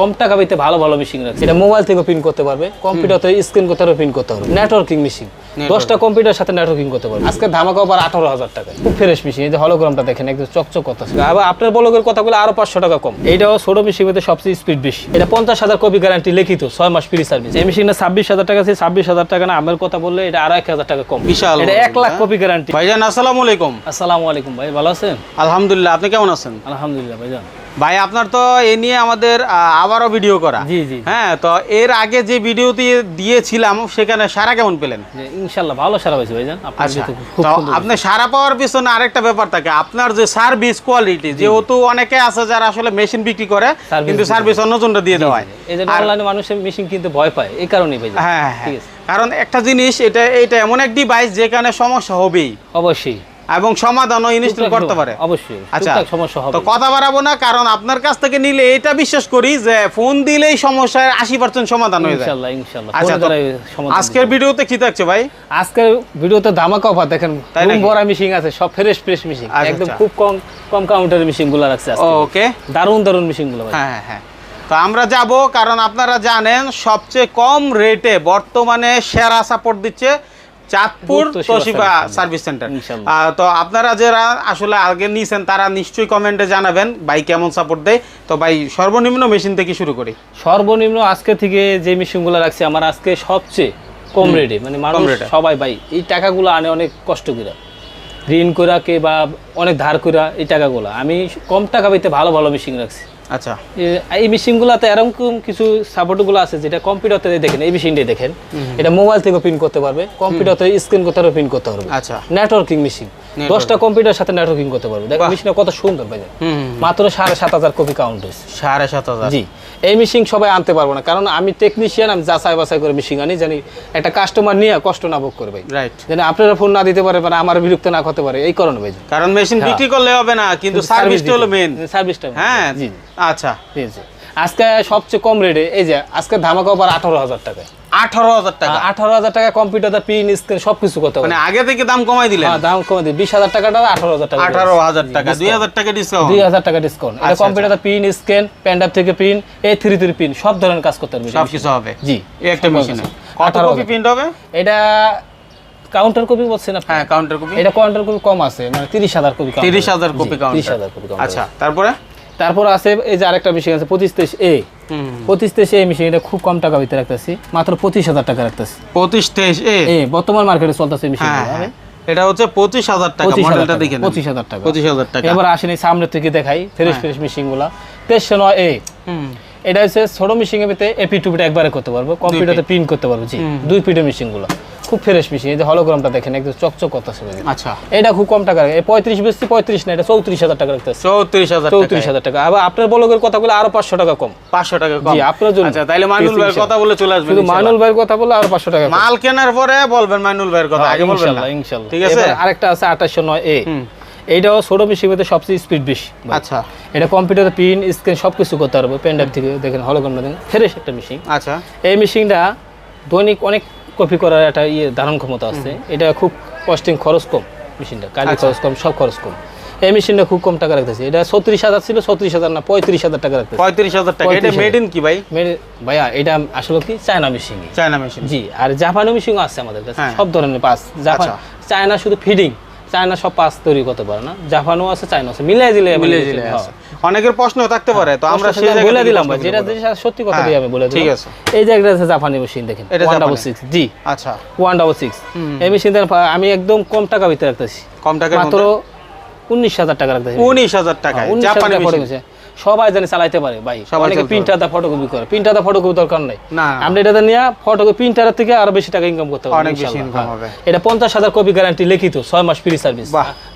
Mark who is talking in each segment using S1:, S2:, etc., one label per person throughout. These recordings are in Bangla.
S1: কম টাকা পেতে ভালো ভালো মেশিন রাখছে। এটা মোবাইল থেকে প্রিন্ট করতে পারবে কম্পিউটার থেকে স্ক্রিন করতে পারবে প্রিন্ট করতে পারবে। নেটওয়ার্কিং মেশিন দশটা কম্পিউটার সাথে নেটওয়ার্কিং করতে পারবে। আজকে ধামাকা আবার আঠারো হাজার টাকা খুব ফ্রেশ মেশিন এই যে হলোগ্রামটা দেখেন একদম চকচক করতেছে আবার আপনার বলকের কথা বলে আরও পাঁচশো টাকা কম। এইটাও ছোট মেশিন মধ্যে সবচেয়ে স্পিড বেশি। এটা পঞ্চাশ হাজার কপি গ্যারান্টি লিখিত ছয় মাস ফ্রি সার্ভিস এই মেশিনটা ছাব্বিশ হাজার টাকা আছে ছাব্বিশ হাজার টাকা না আমার কথা বললে এটা আরও এক হাজার টাকা কম।
S2: বিশাল
S1: এটা এক লাখ? কপি গ্যারান্টি
S2: ভাইজান আসসালামু আলাইকুম।
S1: আসসালামু আলাইকুম ভাই ভালো আছেন?
S2: আলহামদুলিল্লাহ আপনি কেমন আছেন?
S1: আলহামদুলিল্লাহ ভাইজান।
S2: ভাই আপনার তো এ নিয়ে আমাদের আবারও ভিডিও করা।
S1: জি, জি।
S2: হ্যাঁ তো এর আগে যে ভিডিওটি দিয়েছিলাম সেখানে সারা কেমন পেলেন?
S1: ইনশাল্লাহ ভালো সারা হয়েছে ভাইজান।
S2: আচ্ছা আপনি সারা পাওয়ার পিছনে আরেকটা ব্যাপার থাকে আপনার যে সার্ভিস কোয়ালিটি যেহেতু অনেকে আছে যারা আসলে মেশিন বিক্রি করে কিন্তু সার্ভিস অন্যজনটা দিয়ে দেওয়া হয়।
S1: এই জন্য অনলাইনে মানুষের মেশিন কিনতে ভয় পায় এই কারণেই ভাই
S2: হ্যাঁ হ্যাঁ
S1: ঠিক আছে।
S2: কারণ একটা জিনিস এটা এটা এমন এক ডিভাইস যেখানে সমস্যা হবেই।
S1: অবশ্যই।
S2: এবং সমাধানও ইনস্টল করতে পারে।
S1: অবশ্যই
S2: আচ্ছা
S1: সমস্যা হবে
S2: তো কথা বাড়াবো না কারণ আপনার কাছ থেকে নিলে এটা বিশ্বাস করি যে ফোন দিলেই সমস্যার আশি পার্সেন্ট সমাধান হয়ে যায়।
S1: ইনশাআল্লাহ ইনশাআল্লাহ
S2: আচ্ছা আজকের ভিডিওতে কি থাকছে ভাই?
S1: আজকের ভিডিওতে ধামাকা অফার দেখেন রুম? ভরা মেশিন আছে সব ফ্রেশ ফ্রেশ মেশিন একদম
S2: আচ্ছা।
S1: খুব কম কম কাউন্টারের মেশিনগুলো রাখছে আজকে।
S2: ওকে
S1: দারুণ দারুণ মেশিনগুলো ভাই।
S2: হ্যাঁ হ্যাঁ হ্যাঁ। তো আমরা যাব কারণ আপনারা জানেন সবচেয়ে কম রেটে বর্তমানে সেরা সাপোর্ট দিচ্ছে চাঁদপুর
S1: তোশিবা সার্ভিস
S2: সেন্টার তো আপনারা যারা আসলে আগে নিয়েছেন তারা নিশ্চয়ই কমেন্টে জানাবেন ভাই কেমন সাপোর্ট দেয়। তো ভাই সর্বনিম্ন মেশিন থেকে শুরু করি।
S1: সর্বনিম্ন আজকে থেকে যে মেশিনগুলো রাখছি আমার আজকে সবচেয়ে কম রেটে মানে মানুষ সবাই ভাই এই টাকাগুলো আনে অনেক কষ্ট করে। ঋণ করা কে বা অনেক ধার করা এই টাকাগুলো। আমি কম টাকা পেতে ভালো ভালো মেশিন রাখছি।
S2: আচ্ছা।
S1: এই মেশিনগুলোতে এরকম কিছু সাপোর্টগুলো আছে যেটা কম্পিউটারতে দেখেন এই মেশিনটাই দেখেন। এটা মোবাইল থেকে প্রিন্ট করতে পারবে কম্পিউটারতে স্ক্রিন করতে পারবে প্রিন্ট করতে পারবে।
S2: আচ্ছা।
S1: নেটওয়ার্কিং মেশিন দশটা কম্পিউটার সাথে নেটওয়ার্কিং করতে পারবে। দেখো মেশিনটা কত সুন্দর ভাই। মাত্র সাড়ে সাত হাজার কপি কাউন্ট হয়েছে।
S2: সাড়ে সাত হাজার।
S1: জি। এই মেশিন সবাই আনতে পারব না। কারণ আমি টেকনিশিয়ান আমি যাচাই বাছাই করে মেশিন আনি জানি একটা কাস্টমার নিয়ে কষ্ট না ভোগ করবে
S2: রাইট
S1: যেন আপনারা ফোন না দিতে পারে মানে আমার বিরক্ত না করতে পারে এই কারণে ভাই।
S2: কারণ মেশিন
S1: হ্যাঁ।
S2: বিক্রি করলে হবে না কিন্তু সার্ভিসটা হলো মেন
S1: সার্ভিসটা
S2: হ্যাঁ।
S1: জি।
S2: আচ্ছা।
S1: জি জি। আজকে সবচেয়ে কম রেটে এই যে আজকে ধামাকা অফার আঠারো হাজার টাকা
S2: আঠারো হাজার টাকা?
S1: আঠারো হাজার টাকা কম্পিউটার পিন স্ক্রিন সব করতে
S2: মানে আগে থেকে দাম কমাই দিলেন?
S1: দাম কমে দিই। বিশ হাজার টাকাটা আঠারো হাজার টাকা
S2: আঠারো হাজার টাকা। দুই হাজার টাকা ডিসকাউন্ট
S1: দুই হাজার টাকা ডিসকাউন্ট এটা কম্পিউটার পিন স্ক্যান প্যান্ডাপ থেকে পিন এ থ্রি থ্রি পিন সব ধরনের কাজ করতে পারবে।
S2: সব কিছু হবে?
S1: জি।
S2: একটা
S1: সব
S2: কত কপি প্রিন্ট হবে?
S1: এটা কাউন্টার কপি বলছেন আপনি?
S2: হ্যাঁ কাউন্টার কপি
S1: এটা কাউন্টার কপি কম আছে মানে কপি
S2: কাউন্টার
S1: কপি
S2: আচ্ছা তারপরে?
S1: তারপর আছে এই যে আরেকটা মেশিন আছে পঁচিশ তেইশ এ পঁচিশ তেইশ এই মেশিন এটা খুব কম টাকা ভিতরে রাখতেছি মাত্র পঁচিশ হাজার টাকা রাখতেছি।
S2: পঁচিশ তেইশ এ
S1: এ বর্তমান মার্কেটে চলতেছে মেশিন
S2: হ্যাঁ হ্যাঁ। এটা হচ্ছে পঁচিশ হাজার টাকা
S1: পঁচিশ হাজার
S2: মডেলটা
S1: টাকা
S2: দেখে
S1: পঁচিশ হাজার টাকা।
S2: পঁচিশ হাজার টাকা।
S1: এবার আসেন সামনে থেকে দেখাই ফ্রেশ ফ্রেশ মেশিনগুলা। তেইশশো নয় এ
S2: হুম।
S1: এটা হচ্ছে ছোট মেশিন এর ভিতরে এপি টুপিটা একবারে করতে পারব কম্পিউটারে প্রিন্ট করতে পারব জি। দুই পিটের মেশিনগুলো। খুব ফ্রেশ মেশিন এই যে হলোগ্রামটা দেখেন একদম চকচক করতেছে।
S2: আচ্ছা।
S1: এটা খুব কম টাকা এই পঁয়ত্রিশ বেশি পঁয়ত্রিশ না এটা চৌত্রিশ হাজার টাকা রাখতেছে
S2: চৌত্রিশ হাজার
S1: চৌত্রিশ হাজার টাকা। আবার আপনার বলকের কথা বলে আরও পাঁচশো টাকা কম।
S2: পাঁচশো টাকা কম।
S1: আপনার জন্য।
S2: আচ্ছা তাইলে মাইনুল ভাইয়ের কথা বলে চলে আসবেন
S1: শুধু। মাইনুল ভাইয়ের কথা বলে আরও পাঁচশো টাকা
S2: মাল কেনার পরে বলবেন মাইনুল ভাইয়ের কথা আগে বলবেন
S1: ইনশাল্লাহ
S2: ঠিক আছে?
S1: আরেকটা আছে আঠাশশো নয় এ। এইটাও ছোট মেশিন মধ্যে সবচেয়ে স্পিড বেশি
S2: আচ্ছা।
S1: এটা কম্পিউটারে প্রিন্ট স্ক্রিন সব কিছু করতে পারবে। পেন ড্রাইভ থেকে দেখেন হলোগ্রামটা দেখেন ফ্রেশ একটা মেশিন
S2: আচ্ছা।
S1: এই মেশিনটা দৈনিক অনেক কপি করার একটা ইয়ে ধারণ ক্ষমতা আছে। এটা খুব কস্টিং খরচ কম মেশিনটা কাজের
S2: আচ্ছা।
S1: খরচ কম সব খরচ কম। এই মেশিনটা খুব কম টাকা রাখতেছে। এটা ছত্রিশ হাজার ছিল ছত্রিশ হাজার না পঁয়ত্রিশ হাজার টাকা রাখতেছে।
S2: পঁয়ত্রিশ হাজার টাকা। এটা
S1: 35,000
S2: মেড ইন কি ভাই?
S1: মেড ভাইয়া এটা আসলে কি? চায়না মেশিন
S2: চায়না মেশিন
S1: জি আর জাপানি মেশিনও আছে আমাদের কাছে।
S2: হ্যাঁ।
S1: সব ধরনের পাস জাপান
S2: আচ্ছা।
S1: চায়না শুধু ফিডিং চায়না সব পাস তৈরি করতে পারে না জাপানও আছে চায়না আছে মিলাই দিলে
S2: মিলাই দিলে অনেকের প্রশ্ন থাকতে পারে তো আমরা সেই
S1: বলে দিলাম ভাই যেটা যেটা সত্যি কথা
S2: দিই
S1: দিয়ে আমি বলে দিলাম।
S2: ঠিক আছে।
S1: এই যে একটা আছে জাপানি মেশিন দেখেন
S2: এটা
S1: ওয়ান ডাবল
S2: জাপানি।
S1: সিক্স জি।
S2: আচ্ছা।
S1: ওয়ান ডাবল সিক্স এই মেশিন আমি একদম কম টাকা ভিতরে রাখতেছি।
S2: কম টাকার
S1: মাত্র
S2: মধ্যে
S1: উনিশ হাজার টাকা রাখতেছি।
S2: উনিশ হাজার টাকা
S1: উনিশ
S2: জাপানি মেশিন
S1: সবাই জানে চালাইতে পারে ভাই। অনেকে প্রিন্টার দা ফটোকপি করে। প্রিন্টার দা ফটোকপি দরকার নাই। আপনি এটাতে নিয়ে ফটোকপি প্রিন্টারের থেকে আরও বেশি টাকা ইনকাম করতে পারবেন
S2: অনেক বেশি
S1: ইনশাআল্লাহ। হ্যাঁ।
S2: হবে।
S1: এটা পঞ্চাশ হাজার কপি গ্যারান্টি লিখিত ছয় মাস ফ্রি সার্ভিস।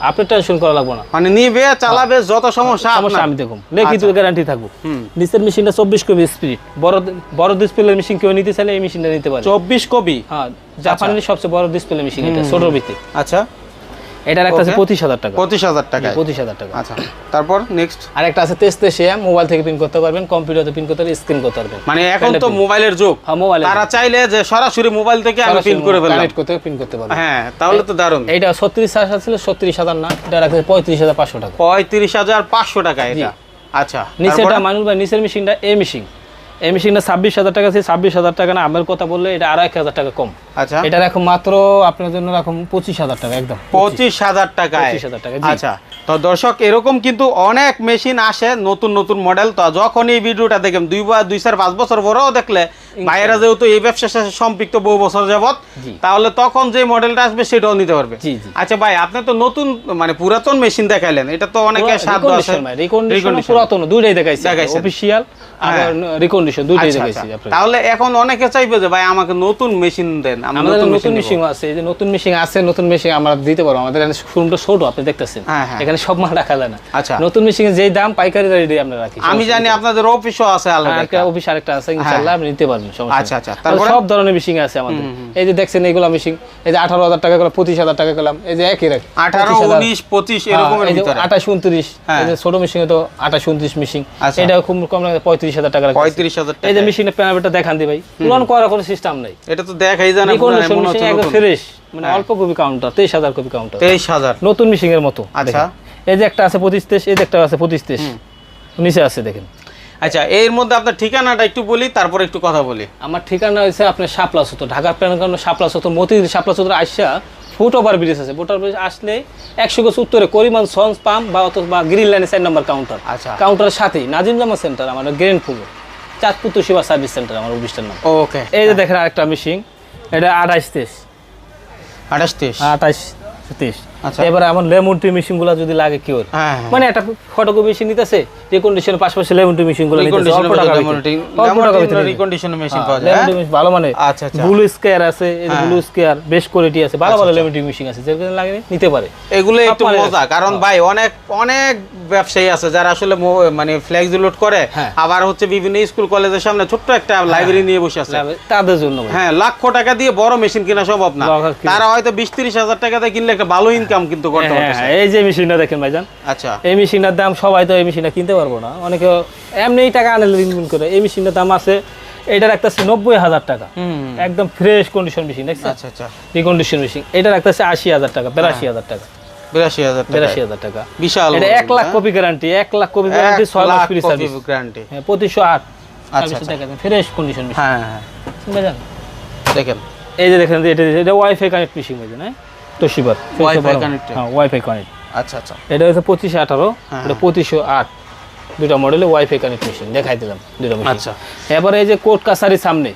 S1: আপনি টেনশন করা লাগবে না।
S2: মানে নিবে চালাবে যত সমস্যা
S1: সমস্যা আমি দেখুন। লিখিত গ্যারান্টি থাকব।
S2: হুম।
S1: নিচের মেশিনটা চব্বিশ কপি স্পিড বড় বড় ডিসপ্লের মেশিন কেউ নিতে চাইলে এই মেশিনটা নিতে পারে।
S2: চব্বিশ কপি
S1: হ্যাঁ জাপানের সবচেয়ে বড় ডিসপ্লে মেশিন এটা ছোট ভিত্তি
S2: আচ্ছা।
S1: এটা একটা আছে. পঁচিশ হাজার টাকা।
S2: পঁচিশ হাজার টাকা
S1: পঁচিশ হাজার টাকা।
S2: আচ্ছা তারপর নেক্সট
S1: আর একটা আছে তেস্তে মোবাইল থেকে প্রিন্ট করতে পারবেন কম্পিউটারে প্রিন্ট করতে পারবেন স্ক্রিন করতে পারবেন।
S2: মানে এখন তো মোবাইলের যুগ।
S1: হ্যাঁ মোবাইলে
S2: তারা চাইলে যে সরাসরি মোবাইল থেকে আমি প্রিন্ট করে ফেললাম।
S1: কানেক্ট করতে প্রিন্ট করতে পারবেন।
S2: হ্যাঁ তাহলে তো দারুণ।
S1: এইটা ছত্রিশ হাজার ছিল ছত্রিশ হাজার না এটা রাখছে পঁয়ত্রিশ হাজার পাঁচশো টাকা।
S2: পঁয়ত্রিশ হাজার পাঁচশো টাকা এটা। আচ্ছা
S1: নিচেটা? মানুষ ভাই নিচের মেশিনটা এ মেশিন এই মেশিনটা ছাব্বিশ হাজার টাকা ছাব্বিশ হাজার টাকা না আমার কথা বললে এটা আরও এক হাজার টাকা কম।
S2: আচ্ছা
S1: এটা এখন মাত্র আপনার জন্য এখন পঁচিশ হাজার টাকা একদম
S2: পঁচিশ হাজার টাকায়
S1: 25,000 টাকা, জি।
S2: আচ্ছা তো দর্শক এরকম কিন্তু অনেক মেশিন আসে নতুন নতুন মডেল তো যখন এই ভিডিওটা দেখেন দুই বা দুই চার পাঁচ বছর পরেও দেখলে ভাইয়েরা যেহেতু এই ব্যবসার সাথে সম্পৃক্ত বহু বছর যাবত
S1: জি।
S2: তাহলে তখন যে মডেলটা আসবে সেটাও নিতে পারবে। আচ্ছা ভাই আপনি তো নতুন মানে পুরাতন মেশিন দেখাইলেন এটা তো অনেকে
S1: রিকন্ডিশন
S2: Recondition।
S1: পুরাতন দুইটাই দেখাইছি। অফিসিয়াল আর। রিকন্ডিশন দুইটাই
S2: আচ্ছা,
S1: দেখাইছি
S2: আচ্ছা। তাহলে এখন অনেকে চাইবে যে ভাই আমাকে নতুন মেশিন দেন
S1: আমাদের
S2: নতুন
S1: নতুন
S2: মেশিন
S1: মেশিন আছে এই যে নতুন মেশিন আছে নতুন মেশিন আমরা দিতে পারব। আমাদের এখানে শোরুমটা ছোট আপনি দেখতেছেন। এখানে সব মাল রাখা যায় না।
S2: আচ্ছা।
S1: নতুন মেশিনের যেই দাম পাইকারি রেটে আমরা রাখি।
S2: আমি জানি আপনাদের অফিসও আছে আলাদা
S1: আরেকটা অফিস আরেকটা আছে ইনশাআল্লাহ আপনি নিতে পারবেন সমস্যা।
S2: আচ্ছা, আচ্ছা।
S1: আর সব ধরনের মেশিন আছে আমাদের। এই যে দেখছেন এইগুলো মেশিন এই যে আঠারো হাজার টাকা করলাম পঁচিশ টাকা করলাম এই যে একই রাখি
S2: আঠারো উনিশ পঁচিশ এরকমের ভিতরে।
S1: আঠাশ উনত্রিশ। এই যে ছোট মেশিনে তো আঠাশ উনত্রিশ মেশিন। এটা খুব কম লাগে পঁয়ত্রিশ হাজার টাকা এই যে মেশিনের দেখান দি ভাই। পুরান করার কোনো সিস্টেম নাই।
S2: এটা তো দেখাই যায় মনে হচ্ছে।
S1: ফ্রেশ। মানে
S2: হ্যাঁ।
S1: অল্প কপি কাউন্টার কপি কাউন্টার নতুন এর মতো
S2: আচ্ছা।
S1: এই যে একটা আছে পঁচিশ তেইশ এই যে একটা আছে পঁচিশ তেইশ। নিচে আছে দেখেন।
S2: আচ্ছা এর মধ্যে আপনার ঠিকানাটা একটু বলি তারপর একটু কথা বলি।
S1: আমার ঠিকানা হয়েছে আপনার শাপলা সতো ঢাকার প্ল্যান কারণ শাপলা সতো মতিঝিল শাপলা সতো আসা ফুট ওভার ব্রিজ আছে। ফুট ওভার ব্রিজ আসলে একশো গোছ উত্তরে করিমান সন্স পাম্প বা অথবা গ্রিন লাইনের চার নম্বর কাউন্টার
S2: আচ্ছা।
S1: কাউন্টারের সাথেই নাজিম জামা সেন্টার আমার গ্রেন ফুল চাঁদপুর সেবা সার্ভিস সেন্টার আমার অফিসটার নাম।
S2: ওকে
S1: এই যে দেখেন আরেকটা মেশিন এটা আঠাইশ তেইশ।
S2: আঠাশ তেইশ?
S1: আঠাইশ তেইশ। এবার আমার লেমন টি মেশিনগুলা যদি লাগে কি ওর
S2: হ্যাঁ হ্যাঁ।
S1: মানে একটা ফটোকপি মেশিন নিতেছে রিকন্ডিশনের পাশাপাশি লেমন টি মেশিনগুলো নিতেছে অল্প টাকা
S2: মধ্যে
S1: ভিতরে।
S2: Lemontin-
S1: অল্প টাকা ভিতরে
S2: এর
S1: নিতে।
S2: recondition এর machine
S1: হ্যাঁ,
S2: পাওয়া যায়,
S1: lemon
S2: হ্যাঁ?
S1: ভালো মানে
S2: আচ্ছা, আচ্ছা।
S1: ব্লু স্কেয়ার আছে
S2: হ্যাঁ।
S1: ব্লু স্কেয়ার বেশ কোয়ালিটি আছে ভালো ভালো লেমন টি মেশিন আছে যেগুলো লাগে নিতে পারে
S2: এগুলো একটু মজা কারণ ভাই অনেক অনেক ব্যবসায়ী আছে যারা আসলে মানে ফ্লেক্স লোড করে
S1: হ্যাঁ।
S2: আবার হচ্ছে বিভিন্ন স্কুল কলেজের সামনে ছোট্ট একটা লাইব্রেরি নিয়ে বসে আছে
S1: তাদের জন্য
S2: হ্যাঁ লাখ টাকা দিয়ে বড় মেশিন কেনা সম্ভব না তারা হয়তো বিশ তিরিশ হাজার টাকা দিয়ে কিনলে একটা ভালো ইনকাম কিন্তু করতে
S1: হ্যাঁ,
S2: পারতেছে।
S1: হ্যাঁ, এই যে মেশিনটা দেখেন ভাইজান
S2: আচ্ছা।
S1: এই মেশিনটার দাম সবাই তো এই মেশিনটা কিনতে পারব না। অনেকে এমনি টাকা আনে দিন করে। এই মেশিনটার দাম আছে এটা রাখতেছে নব্বই হাজার টাকা। একদম ফ্রেশ কন্ডিশন মেশিন দেখছেন?
S2: আচ্ছা আচ্ছা।
S1: রিকন্ডিশন মেশিন এটা রাখতেছে আশি হাজার টাকা বিরাশি হাজার টাকা।
S2: বিরাশি হাজার
S1: বিরাশি হাজার টাকা।
S2: বিশাল
S1: এটা এক লাখ কপি গ্যারান্টি এক লাখ কপি গ্যারান্টি ছয় ফ্রি সার্ভিস
S2: গ্যারান্টি
S1: হ্যাঁ পঁচিশশো আট।
S2: আচ্ছা,
S1: ফ্রেশ কন্ডিশন
S2: হ্যাঁ হ্যাঁ। দেখেন।
S1: এই যে দেখেন এটা এটা ওয়াইফাই কানেক্ট মেশিন তোশিবার হ্যাঁ ওয়াইফাই কানেক্ট
S2: আচ্ছা আচ্ছা।
S1: এটা হচ্ছে পঁচিশে আঠারো
S2: হ্যাঁ।
S1: এটা পঁচিশশো আট। দুটা মডেলে ওয়াইফাই কানেক্ট মেশিন দেখাই দিলাম দুটো
S2: আচ্ছা।
S1: এবারে এই যে কোর্ট কাছারির সামনে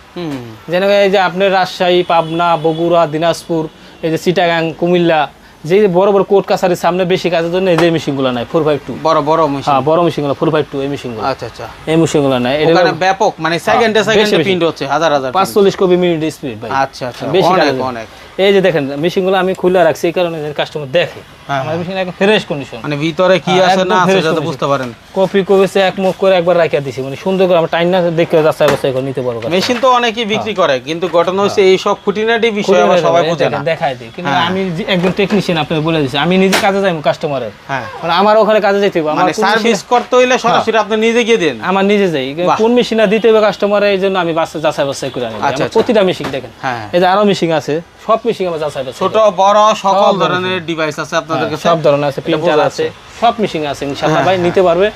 S1: যেন এই যে আপনার রাজশাহী পাবনা বগুড়া দিনাজপুর এই যে চিটাগাং কুমিল্লা যে বড় বড় কোর্ট কাছারির সামনে বেশি কাজের জন্য এই যে মেশিনগুলো নাই ফোর ফাইভ টু
S2: বড় বড় মেশিন
S1: হ্যাঁ বড় মেশিনগুলো ফোর ফাইভ টু এই মেশিনগুলো
S2: আচ্ছা আচ্ছা।
S1: এই মেশিনগুলো নাই। এটা
S2: ব্যাপক মানে সেকেন্ডে সেকেন্ডে। প্রিন্ট হচ্ছে হাজার হাজার
S1: পাঁচচল্লিশ কপি মিনিট স্পিড ভাই।
S2: আচ্ছা আচ্ছা।
S1: বেশি
S2: অনেক অনেক।
S1: এই যে দেখেন মেশিনগুলো আমি খুলে রাখছি এই কারণে কাস্টমার দেখে।
S2: হ্যাঁ,
S1: আমার মেশিন একদম ফ্রেশ কন্ডিশন
S2: মানে ভিতরে কি
S1: হ্যাঁ,
S2: আছে না আছে যাতে বুঝতে পারেন।
S1: কপি করেছে এক মুখ করে একবার রাখিয়া দিছি। মানে সুন্দর করে আমার টাইম না দেখে যাচাই বাছাই করে নিতে পারব।
S2: মেশিন তো অনেকেই বিক্রি করে কিন্তু ঘটনা হচ্ছে এই সব খুঁটিনাটি বিষয়
S1: খুলে
S2: সবাই বোঝে না।
S1: দেখাই দিই। কিন্তু। আমি যে একজন টেকনিশিয়ান আপনাকে বলে দিচ্ছি আমি নিজে কাজে যাই কাস্টমারের
S2: হ্যাঁ।
S1: মানে আমার ওখানে কাজে যেতে হবে
S2: মানে সার্ভিস করতে হইলে সরাসরি আপনি নিজে গিয়ে দেন।
S1: আমার নিজে যাই। কোন মেশিনটা দিতে হবে কাস্টমার এই জন্য আমি বাসা যাচাই বাছাই করে আনি।
S2: আচ্ছা, আচ্ছা।
S1: প্রতিটা মেশিন দেখেন। এই যে আরও মেশিন আছে। সব মেশিন আমার যাচাই
S2: ছোট বড় সকল ধরনের ডিভাইস আছে আপনাদের
S1: হ্যাঁ,
S2: কাছে
S1: সব ধরনের আছে প্রিন্টার আছে সব মেশিন আছে ইনশাআল্লাহ।
S2: হ্যাঁ,
S1: ভাই নিতে পারবে।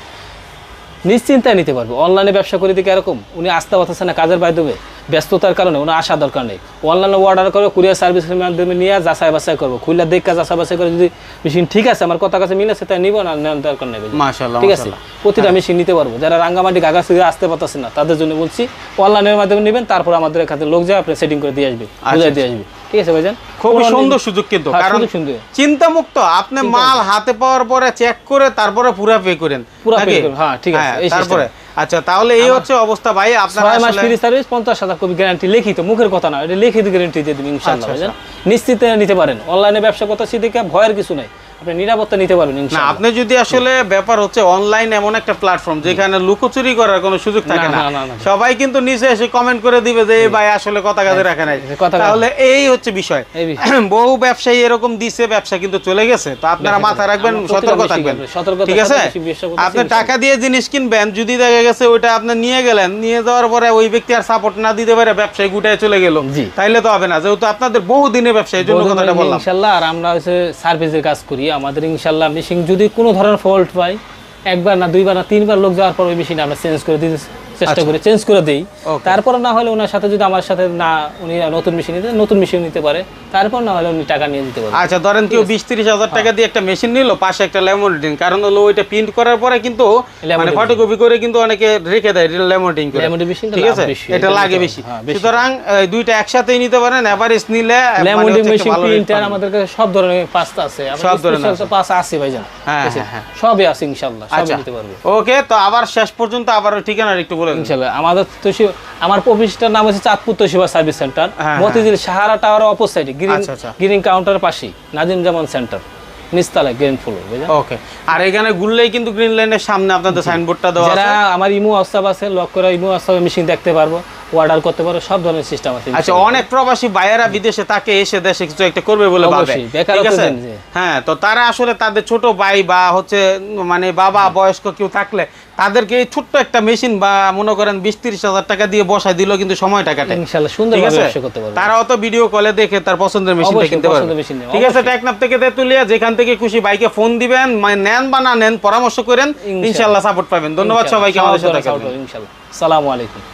S1: নিশ্চিন্তায় নিতে পারবে। অনলাইনে ব্যবসা করে দিকে এরকম উনি আসতে পারতেছে না কাজের বাইরে দেবে ব্যস্ততার কারণে উনি আসা দরকার নেই। অনলাইনে অর্ডার করে কুরিয়ার সার্ভিসের মাধ্যমে নিয়ে যাচাই বাছাই করব। খুললে দেখে যাচাই বাছাই করে যদি মেশিন ঠিক আছে আমার কথা কাছে মিলেছে তাই নিব না নেওয়ার দরকার নেই
S2: মাশাআল্লাহ
S1: ঠিক আছে? প্রতিটা মেশিন নিতে পারব। যারা রাঙ্গামাটি গাগাছ থেকে আসতে পারতেছে না তাদের জন্য বলছি অনলাইনের মাধ্যমে নেবেন তারপর আমাদের এখানে লোক যায় আপনি সেটিং করে দিয়ে আসবে বুঝাই দিয়ে আসবে। ঠিক আছে ভাইজান?
S2: খুবই সুন্দর সুযোগ কিন্তু
S1: হ্যাঁ,
S2: কারণ। চিন্তা মুক্ত আপনি মাল হাতে পাওয়ার পরে চেক করে তারপরে পুরা পে করেন
S1: পুরা পে হ্যাঁ, ঠিক আছে,
S2: তারপরে আচ্ছা তাহলে এই হচ্ছে অবস্থা ভাই আপনারা
S1: ছয় মাস ফ্রি সার্ভিস কপি গ্যারান্টি লিখিত মুখের কথা না এটা লিখিত গ্যারান্টি দিয়ে দেবেন ইনশাআল্লাহ নিশ্চিত নিতে পারেন। অনলাইনে ব্যবসা করতে ভয়ের কিছু নাই। আপনি নিরাপত্তা নিতে পারবেন
S2: না আপনি যদি আসলে ব্যাপার হচ্ছে অনলাইন এমন একটা প্লাটফর্ম যেখানে লুকোচুরি করার কোনো সুযোগ থাকে
S1: না।
S2: সবাই কিন্তু নিচে এসে কমেন্ট করে দিবে যে এই ভাই আসলে কথা কাজে রাখে নাই।
S1: কাজে-
S2: তাহলে এই হচ্ছে বিষয়। বহু ব্যবসায়ী এরকম দিছে ব্যবসা কিন্তু চলে গেছে। তো আপনারা
S1: যায়।
S2: রাখবেন সতর্ক থাকবেন। ঠিক আছে? আপনি টাকা দিয়ে জিনিস কিনবেন যদি দেখা গেছে ওইটা আপনি নিয়ে গেলেন নিয়ে যাওয়ার পরে ওই ব্যক্তি আর সাপোর্ট না দিতে পারে ব্যবসায়ী গুটায় চলে গেল। তাইলে তো হবে না যেহেতু আপনাদের বহু দিনের ব্যবসা এই জন্য কথাটা বললাম।
S1: ইনশাল্লাহ আর আমরা হচ্ছে সার্ভিসের কাজ করি। আমাদের ইনশাল্লাহ মেশিন যদি কোনো ধরনের ফল্ট পাই একবার না, দুইবার না, তিনবার লোক যাওয়ার পর ওই মেশিন আমরা চেঞ্জ করে দিতে চেষ্টা করে চেঞ্জ করে দেই। তারপর না হলে ওনার সাথে যদি আমার সাথে না উনি নতুন মেশিন নিতে নতুন মেশিন নিতে পারে। তারপর না হলে উনি টাকা নিয়ে দিতে পারে
S2: আচ্ছা ধরেন কেউ বিশ তিরিশ হাজার টাকা দিয়ে একটা মেশিন নিল পাশে একটা লেমোডিন কারণ হলো ওইটা প্রিন্ট করার পরে কিন্তু মানে। ফটোকপি করে কিন্তু অনেকে রেখে দেয় লেমোডিন করে।
S1: Laminating machine টা
S2: ঠিক আছে? এটা
S1: এটা
S2: লাগে বেশি।
S1: হ্যাঁ, বেশি।
S2: সুতরাং এই দুইটা একসাথেই নিতে পারেন এভারেজ নিলে
S1: লেমন্ডি মেশিন প্রিন্টার আমাদের কাছে সব ধরনের পাস্তা আছে।
S2: সব ধরনের
S1: সব পাস আছে ভাইজান।
S2: হ্যাঁ, হ্যাঁ, হ্যাঁ।
S1: সবই আছে ইনশাআল্লাহ সবই
S2: আচ্ছা।
S1: নিতে পারবে।
S2: ওকে তো আবার শেষ পর্যন্ত আবার ঠিকানা একটু
S1: আমাদের আমার অফিসটার নাম হচ্ছে চাঁদপুর তোশিবা সার্ভিস সেন্টার।
S2: হ্যাঁ,
S1: মতিঝিল সাহারা টাওয়ার অপোজিটে গ্রিন
S2: আচ্ছা, আচ্ছা।
S1: গ্রিন কাউন্টার পাশেই Nazim Zaman centre green floor
S2: okay আর এখানে ঘুরলেই কিন্তু গ্রিন লাইনের সামনে আপনাদের সাইনবোর্ডটা দেওয়া
S1: যারা
S2: আছে।
S1: আমার ইমো আছে লক করে ইমো আস্তাব মেশিন দেখতে পারব। অর্ডার করতে পারো সব ধরনের সিস্টেম আছে
S2: আচ্ছা অনেক প্রবাসী ভাইয়েরা বিদেশে তাকে এসে দেশে কিছু একটা করবে বলে ভাবে। ঠিক আছে? হ্যাঁ তো তারা আসলে তাদের ছোট ভাই বা হচ্ছে মানে বাবা বয়স্ক কেউ থাকলে তাদেরকে এই ছোট্ট একটা মেশিন বা মনে করেন বিশ তিরিশ হাজার টাকা দিয়ে বসায় দিলেও কিন্তু সময়টা কাটে।
S1: ইনশাআল্লাহ
S2: ঠিক
S1: সুন্দরভাবে
S2: আছে?
S1: ব্যবসা করতে পারবে।
S2: তারা অত ভিডিও কলে দেখে তার পছন্দের মেশিনটা
S1: অবশ্যই,
S2: কিনতে পারবে। ঠিক আছে টেকনাফ থেকে তেতুলিয়া যেখান থেকে খুশি বাইকে ফোন দিবেন মানে নেন বা না নেন পরামর্শ করেন
S1: ইনশাআল্লাহ।
S2: ইনশাল্লাহ সাপোর্ট পাবেন। ধন্যবাদ সবাইকে আমাদের সাথে
S1: ইনশাআল্লাহ সালামু আলাইকুম।